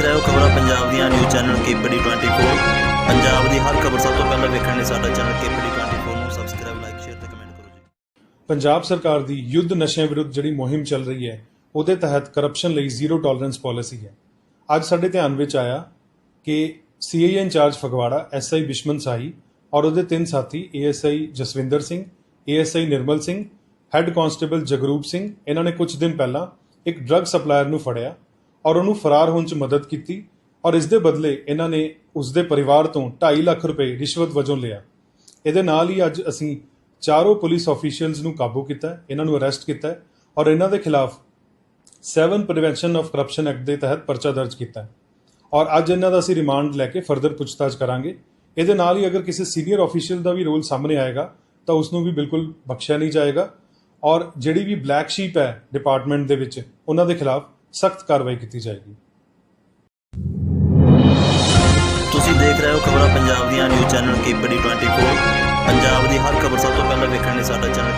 ਪੰਜਾਬ ਦੀਆਂ news channel KPD 24 Punjab ਦੀ ਹਰ ਖਬਰ ਸਭ ਤੋਂ ਪਹਿਲਾਂ ਵੇਖਣ ਲਈ ਸਾਡਾ ਚੈਨਲ ਕੇਪੀਡੀ 24 ਨੂੰ ਸਬਸਕ੍ਰਾਈਬ ਲਾਈਕ ਸ਼ੇਅਰ ਤੇ ਕਮੈਂਟ ਕਰੋ ਜੀ। ਪੰਜਾਬ ਸਰਕਾਰ ਦੀ ਯੁੱਧ ਨਸ਼ਿਆਂ ਵਿਰੁੱਧ ਜਿਹੜੀ ਮੁਹਿੰਮ ਚੱਲ ਰਹੀ ਹੈ, ਉਹਦੇ ਤਹਿਤ ਕਰਪਸ਼ਨ ਲਈ ਜ਼ੀਰੋ ਟੋਲਰੈਂਸ ਪਾਲਿਸੀ ਹੈ। ਅੱਜ ਸਾਡੇ ਧਿਆਨ ਵਿੱਚ ਆਇਆ ਕਿ CI incharge Phagwara SI Bishman Sahi ਔਰ ਉਹਦੇ ਤਿੰਨ ਸਾਥੀ ASI Jaswinder Singh ASI Nirmal Singh head constable Jagroop Singh, ਇਹਨਾਂ ਨੇ ਕੁਝ ਦਿਨ ਪਹਿਲਾਂ ਇੱਕ ਡਰੱਗ ਸਪਲਾਇਰ ਨੂੰ ਫੜਿਆ ਔਰ ਉਹਨੂੰ ਫਰਾਰ ਹੋਣ 'ਚ ਮਦਦ ਕੀਤੀ ਔਰ ਇਸ ਦੇ ਬਦਲੇ ਇਹਨਾਂ ਨੇ ਉਸ ਦੇ ਪਰਿਵਾਰ ਤੋਂ 2.5 ਲੱਖ ਰੁਪਏ ਰਿਸ਼ਵਤ ਵਜੋਂ ਲਿਆ। ਇਹਦੇ ਨਾਲ ਹੀ ਅੱਜ ਅਸੀਂ ਚਾਰੋਂ ਪੁਲਿਸ ਆਫੀਸ਼ੀਅਲਸ ਨੂੰ ਕਾਬੂ ਕੀਤਾ, ਇਹਨਾਂ ਨੂੰ ਅਰੈਸਟ ਕੀਤਾ ਔਰ ਇਹਨਾਂ ਦੇ ਖਿਲਾਫ 7 ਪ੍ਰੀਵੈਂਸ਼ਨ ਆਫ ਕਰਪਸ਼ਨ ਐਕਟ ਦੇ ਤਹਿਤ ਪਰਚਾ ਦਰਜ ਕੀਤਾ। ਔਰ ਅੱਜ ਇਹਨਾਂ ਦਾ ਅਸੀਂ ਰਿਮਾਂਡ ਲੈ ਕੇ ਫਰਦਰ ਪੁੱਛਤਾਛ ਕਰਾਂਗੇ। ਇਹਦੇ ਨਾਲ ਹੀ ਅਗਰ ਕਿਸੇ ਸੀਨੀਅਰ ਆਫੀਸ਼ੀਅਲ ਦਾ ਵੀ ਰੋਲ ਸਾਹਮਣੇ ਆਏਗਾ, ਤਾਂ ਉਸ ਨੂੰ ਵੀ ਬਿਲਕੁਲ ਬਖਸ਼ਿਆ ਨਹੀਂ ਜਾਏਗਾ। ਔਰ ਜਿਹੜੀ ਵੀ ਬਲੈਕ ਸ਼ੀਪ ਹੈ ਡਿਪਾਰਟਮੈਂਟ ਦੇ ਵਿੱਚ, ਉਹਨਾਂ ਦੇ ਖਿਲਾਫ ਸਖਤ ਕਾਰਵਾਈ ਕੀਤੀ ਜਾਏਗੀ। ਤੁਸੀਂ ਦੇਖ ਰਹੇ ਹੋ ਖਬਰਾਂ ਪੰਜਾਬ ਦੀਆਂ ਨਿਊਜ਼ ਚੈਨਲ ਕੇਪੀਡੀ 24 ਪੰਜਾਬ ਦੀ ਹਰ ਖਬਰ ਸਭ ਤੋਂ ਪਹਿਲਾਂ ਵੇਖਣ ਲਈ ਸਾਡਾ ਚੈਨਲ